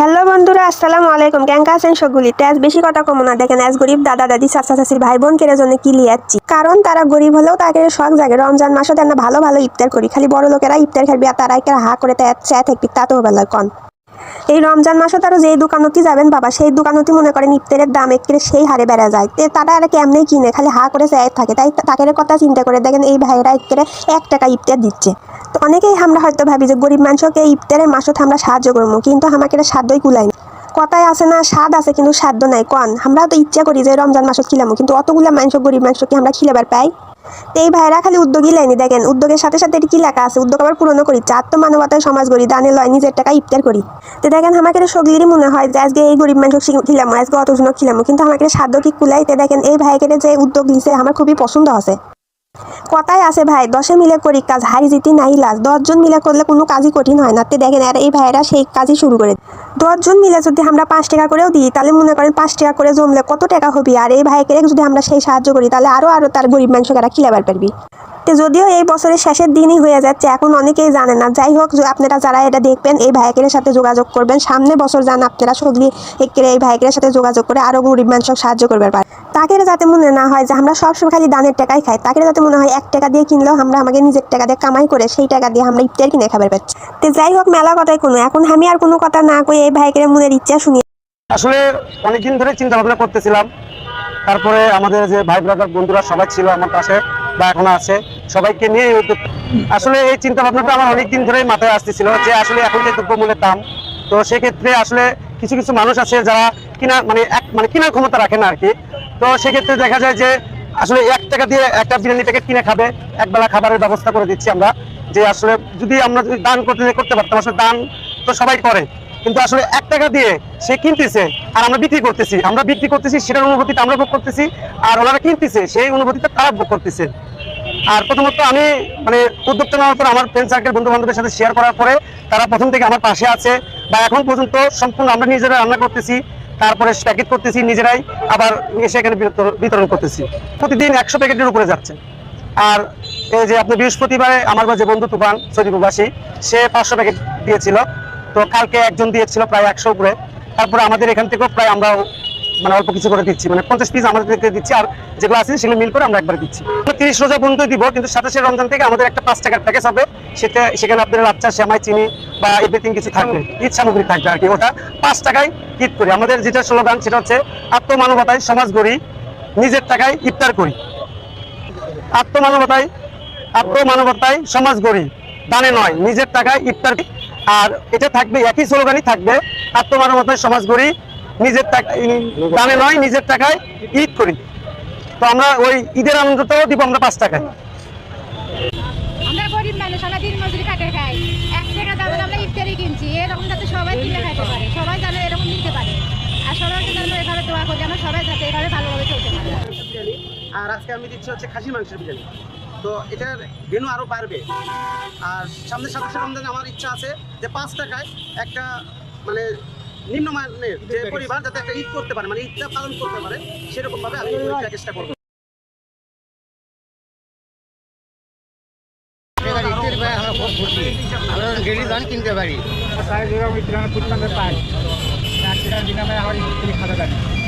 Hello বন্ধুরা, আসসালামু আলাইকুম। ক্যাঙ্কা আছেন সবগুলি তেজ বেশি কথা কম না। দেখেন, আজ গরিব দাদা দাদি, চাচা চাচির ভাই বোন কেরে জন্য কি লিয়াচ্ছি? কারণ তারা গরিব হলেও তাকে শখ জাগে। রমজান মাসে তারা ভালো ভালো ইফতার করি। খালি বড় লোকেরা ইফতার খাবি আর তারা একে হা করে চায় থাকবি তা তো বেলা কন। এই রমজান মাসে তারা যেই দোকানতি যাবেন বাবা, সেই দোকানতি মনে করেন ইফতারের দাম একের সেই হারে বেড়া যায়। তে তারা আর কেমনে কিনে? খালি হা করে চায় থাকে। তাই তাকে কথা চিন্তা করে দেখেন এই ভাইয়েরা একেরে এক টাকা ইফতার দিচ্ছে। তো অনেকেই আমরা হয়তো ভাবি যে গরিব মানুষকে ইফতারের মাসত আমরা সাহায্য করব, কিন্তু আমাকে সাধ্যই কুলাই না। কথায় আছে না, স্বাদ আছে কিন্তু সাধ্য নাই। কন আমরা তো ইচ্ছা করি যে রমজান মাসত খিলামো, কিন্তু অতগুলা মানুষ, গরিব মানুষকে আমরা খিলাবার পাই। তো এই ভাইরা খালি উদ্যোগই লাইনি দেখেন, উদ্যোগের সাথে সাথে এটি কি লেখা আছে? উদ্যোগ আবার পূরণ করি। চার তো মানবতায় সমাজ গড়ি, দানে লয়, নিজের টাকা ইফতার করি। তো দেখেন, আমাকে সগলিরই মনে হয় যে আজকে এই গরিব মানুষ খিলাম, আজকে অতজন খিলাম, কিন্তু আমাকে সাধ্য কি কুলাই তো দেখেন, এই ভাইকে যে উদ্যোগ নিছে আমার খুবই পছন্দ আছে। কথাই আছে ভাই, দশে মিলে করি কাজ হারি জিতি নাই লাজ। দশজন মিলে করলে কোনো কাজই কঠিন হয় না। তে দেখেন, আর এই ভাইয়েরা সেই কাজই শুরু করে দশজন মিলে যদি আমরা পাঁচ টাকা করেও দিই, তাহলে মনে করেন পাঁচ টাকা করে জমলে কত টাকা হবি? আর এই ভাইকে যদি আমরা সেই সাহায্য করি, তাহলে আরও আরও তার গরিব মানুষেরা খিলাবার পারবি? তো যদিও এই বছরের শেষের দিনই হয়ে যাচ্ছে, এখন অনেকেই জানে না। যাই হোক আপনারা যারা এটা দেখবেন, এই ভাইকের সাথে যোগাযোগ করবেন। সামনে বছর যান আপনারা সগলি একের এই ভাইকের সাথে যোগাযোগ করে আরও গরিব মানুষকে সাহায্য করবার পারে। তাকে যাতে মনে না হয় যে আমরা সবসময় খালি দানের টাকাই খাই তাকে যাতে মনে হয় এক টাকা দিয়ে কিনলেও আমরা আমাকে নিজের টাকা দিয়ে কামাই করে সেই টাকা দিয়ে আমরা ইফতার কিনে খাবার পাচ্ছি। তো যাই হোক, মেলা কথাই কোনো, এখন আমি আর কোনো কথা না কই এই ভাইকের মনের ইচ্ছা শুনি। আসলে অনেকদিন ধরে চিন্তা ভাবনা করতেছিলাম। তারপরে আমাদের যে ভাই ব্রাদার বন্ধুরা সবাই ছিল আমার পাশে বা এখনও আছে, সবাইকে নিয়ে আসলে এই চিন্তা ভাবনাটা আমার অনেকদিন ধরেই মাথায় আসতেছিল যে আসলে এখন যে দ্রব্যমূল্যের দাম, তো সেক্ষেত্রে আসলে কিছু কিছু মানুষ আছে যারা কিনা মানে এক মানে কেনার ক্ষমতা রাখে না আর কি তো সেক্ষেত্রে দেখা যায় যে আসলে এক টাকা দিয়ে একটা বিরিয়ানি প্যাকেট কিনে খাবে, একবেলা খাবারের ব্যবস্থা করে দিচ্ছি আমরা। যে আসলে যদি আমরা যদি দান করতে করতে পারতাম, আসলে দান তো সবাই করে। কিন্তু আসলে এক টাকা দিয়ে সে কিনতেছে আর আমরা বিক্রি করতেছি। আমরা বিক্রি করতেছি, সেটার অনুভূতিটা আমরা ভোগ করতেছি আর ওনারা কিনতেছে, সেই অনুভূতিটা তারা ভোগ করতেছে। আর প্রথমত আমি মানে উদ্যোক্তা নেওয়ার পর আমার ফ্রেন্ড সার্কেল বন্ধু বান্ধবের সাথে শেয়ার করার পরে তারা প্রথম থেকে আমার পাশে আছে বা এখন পর্যন্ত সম্পূর্ণ আমরা নিজেরা রান্না করতেছি, তারপরে প্যাকেট করতেছি নিজেরাই, আবার এসে এখানে বিতরণ- করতেছি। প্রতিদিন একশো প্যাকেটের উপরে যাচ্ছে। আর এই যে আপনি বৃহস্পতিবারে আমার যে বন্ধু তুফান সৌদি সে পাঁচশো প্যাকেট দিয়েছিল। তো কালকে একজন দিয়েছিল প্রায় একশো উপরে। তারপরে আমাদের এখান থেকেও প্রায় আমরা মানে অল্প কিছু করে দিচ্ছি। মানে পঞ্চাশ পিস আমাদের থেকে দিচ্ছি আর যেগুলো আছে সেগুলো মিল করে আমরা একবার দিচ্ছি। তিরিশ রোজা পর্যন্ত দিব কিন্তু সাতাশে রমজান থেকে আমাদের একটা পাঁচ টাকার প্যাকেজ হবে। সেটা সেখানে আপনার লাচ্চা শ্যামাই চিনি বা এভরিথিং কিছু থাকবে। ঈদ সামগ্রী থাকবে আর কি। ওটা পাঁচ টাকায় ঈদ করি। আমাদের যেটা স্লোগান সেটা হচ্ছে আত্মমানবতায় সমাজ গড়ি নিজের টাকায় ইফতার করি। আত্মমানবতায় আত্মমানবতায় সমাজ গড়ি। দানে নয় নিজের টাকায় ইফতার করি। আর এটা থাকবে একই স্লোগানই থাকবে আত্মমানবতায় সমাজ গড়ি নিজের দানে নয় নিজের টাকায় ঈদ করি। তো আমরা ওই ঈদের আনন্দটাও দিব আমরা পাঁচ টাকায়। আমরা গরিব মানুষ আমরা দিন মজুরি খাটে খাই। এক টাকা দামের আমরা ইফতারি কিনছি এরকম যাতে সবাই কিনে খাইতে পারে সবাই যেন এরকম নিতে পারে। আর সবাইকে যেন এভাবে দোয়া করি আমরা সবাই যাতে এভাবে ভালোভাবে চলতে পারে। আর আজকে আমি দিচ্ছি হচ্ছে খাসি মাংসের বিরিয়ানি। তো এটার ভেনু আরও বাড়বে। আর সামনে সাতাশে রমজানে আমার ইচ্ছা আছে যে পাঁচ টাকায় একটা মানে নিম্নমানের যে পরিবার যাতে একটা ঈদ করতে পারে মানে ঈদটা পালন করতে পারে সেরকমভাবে আমি প্যাকেজটা করব। আমরা ডেলি ধান কিনতে পারি টাকা